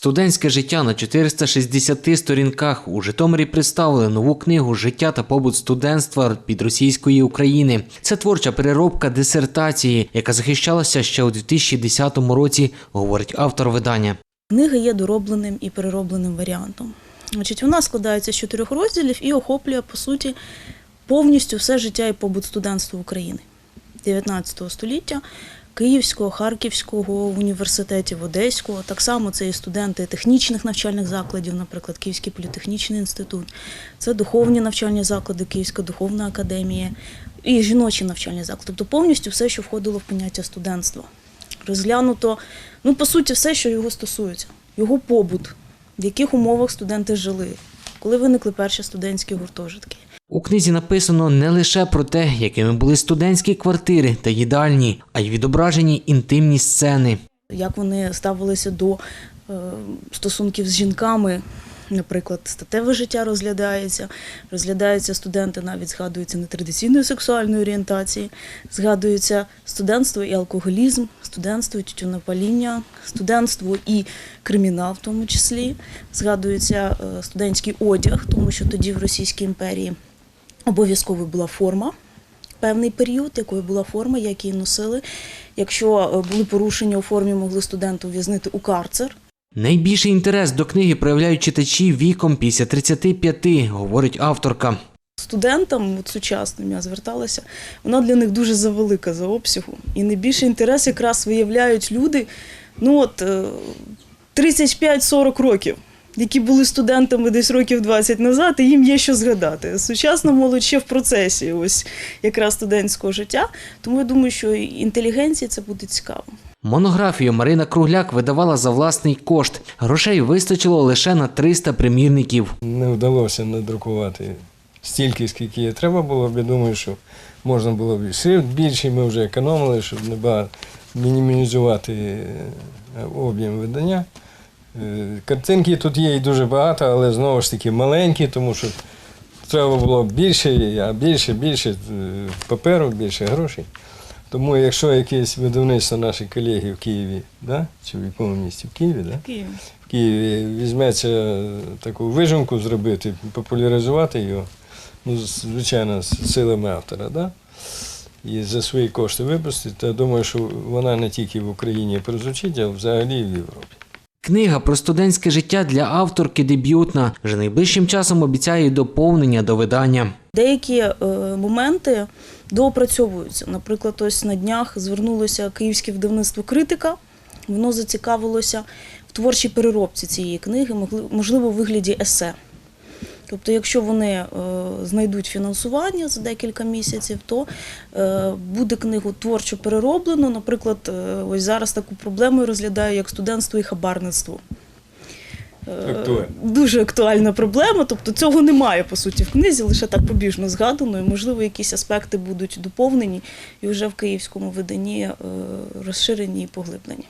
Студентське життя на 460 сторінках у Житомирі представили нову книгу Життя та побут студентства під російської України. Це творча переробка дисертації, яка захищалася ще у 2010 році, говорить автор видання. Книга є доробленим і переробленим варіантом. Значить, вона складається з чотирьох розділів і охоплює, по суті, повністю все життя і побут студентства України 19 століття, Київського, Харківського університетів, Одеського. Так само це і студенти технічних навчальних закладів, наприклад, Київський політехнічний інститут, це духовні навчальні заклади, Київська духовна академія і жіночі навчальні заклади. Тобто повністю все, що входило в поняття студентства. Розглянуто, ну, по суті, все, що його стосується, його побут, в яких умовах студенти жили, коли виникли перші студентські гуртожитки. У книзі написано не лише про те, якими були студентські квартири та їдальні, а й відображені інтимні сцени. як вони ставилися до е, стосунків з жінками. Наприклад, статеве життя розглядається, розглядаються студенти, навіть згадуються нетрадиційної сексуальної орієнтації, згадується студентство і алкоголізм, студентство і тютюнопаління, студентство і кримінал, в тому числі, згадується е, студентський одяг, тому що тоді в Російській імперії обов'язково була форма певний період, якою була форма, як її носили. Якщо е, були порушення у формі, могли студента ув'язнити у карцер. Найбільший інтерес до книги проявляють читачі віком після 35, говорить авторка. Студентам от сучасним я зверталася, вона для них дуже завелика за обсягом. І найбільший інтерес якраз виявляють люди, ну от е, 35-40 років, які були студентами десь років 20 назад, і їм є що згадати. Сучасна молодь ще в процесі ось якраз студентського життя. Тому я думаю, що і інтелігенції це буде цікаво. Монографію Марина Кругляк видавала за власний кошт. Грошей вистачило лише на 300 примірників. Не вдалося надрукувати стільки, скільки є. треба було. Я думаю, що можна було б і шрифт більший, ми вже економили, щоб не мінімізувати е, об'єм видання. Е, Картинки тут є і дуже багато, але знову ж таки маленькі, тому що треба було більше, а більше, більше е, паперу, більше грошей. Тому якщо якесь видавництво наші колеги в Києві, да? чи в якому місті? В Києві, да? в Києві візьметься таку вижимку зробити, популяризувати його, ну, звичайно, з силами автора, да? і за свої кошти випустити, то я думаю, що вона не тільки в Україні прозвучить, а взагалі і в Європі. Книга про студентське життя для авторки дебютна. Вже найближчим часом обіцяє доповнення до видання. Деякі е, моменти доопрацьовуються. Наприклад, ось на днях звернулося київське видавництво критика. Воно зацікавилося в творчій переробці цієї книги, можливо, в вигляді есе. Тобто, якщо вони е, знайдуть фінансування за декілька місяців, то е, буде книгу творчо перероблено. Наприклад, е, ось зараз таку проблему розглядаю як студентство і хабарництво. Актуально. Дуже актуальна проблема. Тобто цього немає по суті в книзі, лише так побіжно згадано. І, можливо, якісь аспекти будуть доповнені і вже в київському виданні розширені і поглиблені.